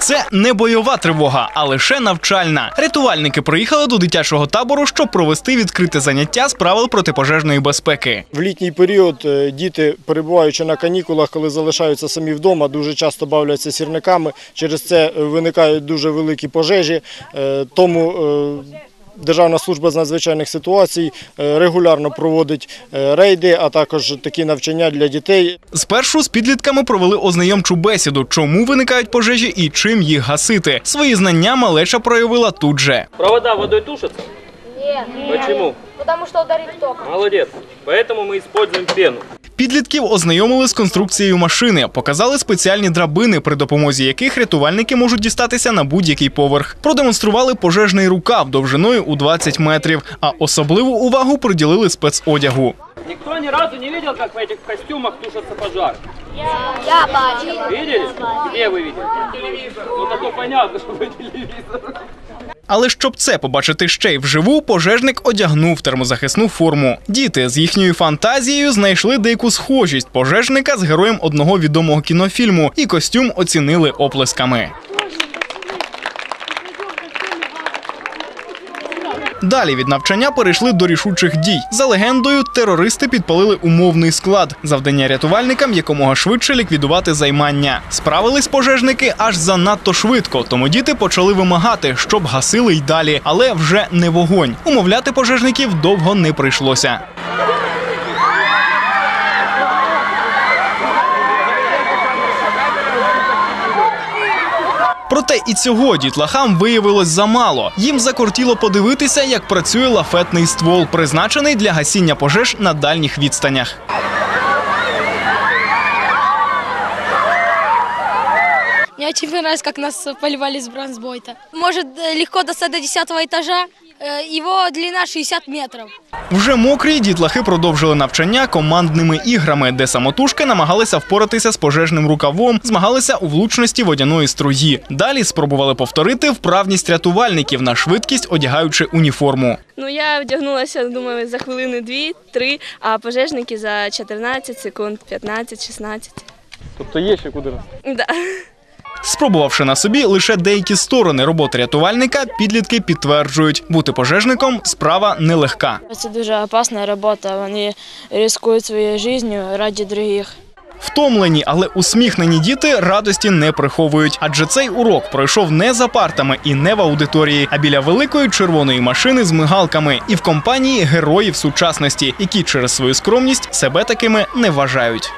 Це не бойова тривога, а лише навчальна. Рятувальники приїхали до дитячого табору, щоб провести відкрите заняття з правил протипожежної безпеки. В літній період е, діти, перебуваючи на канікулах, коли залишаються самі вдома, дуже часто бавляться сірниками. Через це е, виникають дуже великі пожежі. Е, Тому Державна служба з надзвичайних ситуацій е, регулярно проводить е, рейди, а також такі навчання для дітей. Спершу з підлітками провели ознайомчу бесіду, чому виникають пожежі і чим їх гасити. Свої знання малеча проявила тут же. Провода водой тушатся? Нет, Почему? потому что ударит током. Молодец. Поэтому мы используем пену. Підлітків ознайомили з конструкцією машини, показали спеціальні драбини, при допомозі яких рятувальники можуть дістатися на будь-який поверх. Продемонстрували пожежний рукав довжиною у 20 метрів, а особливу увагу приділили спецодягу. Никто ни разу не видел, как в этих костюмах тушатся пожары? Я бачила. Видели? Где вы видели? Ну, зато понятно, что вы телевизор. Але щоб це побачити ще й вживу, пожежник одягнув термозахисну форму. Діти з їхньою фантазією знайшли деяку схожість пожежника з героєм одного відомого кінофільму, і костюм оцінили оплесками. Далі від навчання перейшли до рішучих дій. За легендою, терористи підпалили умовний склад. Завдання рятувальникам якомога швидше ліквідувати займання. Справились пожежники аж занадто швидко, тому діти почали вимагати, щоб гасили й далі, але вже не вогонь. Умовляти пожежників довго не прийшлося. Проте і цього дітлахам виявилось замало. Їм закортіло подивитися, як працює лафетний ствол, призначений для гасіння пожеж на дальніх відстанях. Мне очень понравилось, как нас поливали с бронзбойта. Может э, легко достать до 10 этажа. Э, Его длина 60 метров. Вже мокрі дітлахи продовжили навчання командними іграми, де самотужки намагалися впоратися з пожежним рукавом, змагалися у влучності водяної струї. Далі спробували повторити вправність рятувальників на швидкість, одягаючи уніформу. Ну я вдягнулася, думаю, за хвилини дві-три, а пожежники за 14 секунд, 15-16. Тобто є ще куди рости. Да. Спробувавши на собі лише деякі сторони роботи рятувальника, підлітки підтверджують, бути пожежником справа нелегка. Це дуже опасна робота. Вони ризикують своєю життю раді других. Втомлені, але усміхнені діти радості не приховують, адже цей урок пройшов не за партами і не в аудиторії, а біля великої червоної машини з мигалками і в компанії героїв сучасності, які через свою скромність себе такими не вважають.